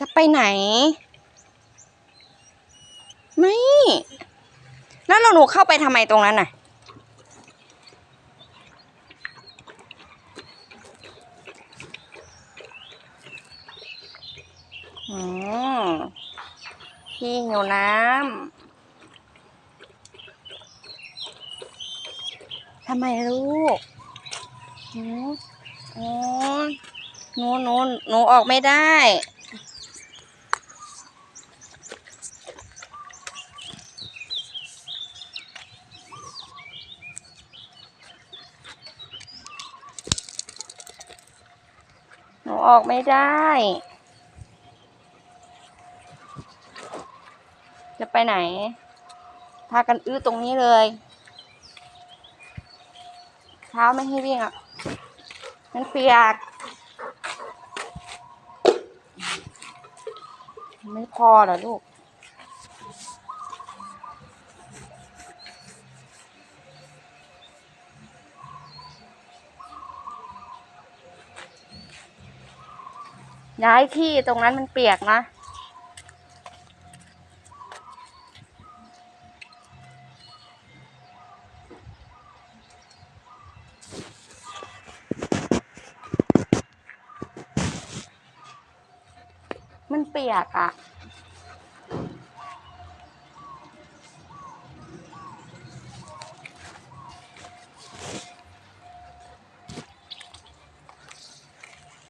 จะไปไหน ไม่ แล้วเราหนูเข้าไปทำไมตรงนั้นน่ะ อืมพี่หิวน้ำ ทำไมลูกหนูอ๋อหนูหนูหนูออกไม่ได้ ออกไม่ได้ จะไปไหน พากันอื้อตรงนี้เลย เท้าไม่ให้วิ่งอะ มันเปียก ไม่พอเหรอลูก ย้ายที่ตรงนั้นมันเปียกนะ มันเปียกอะ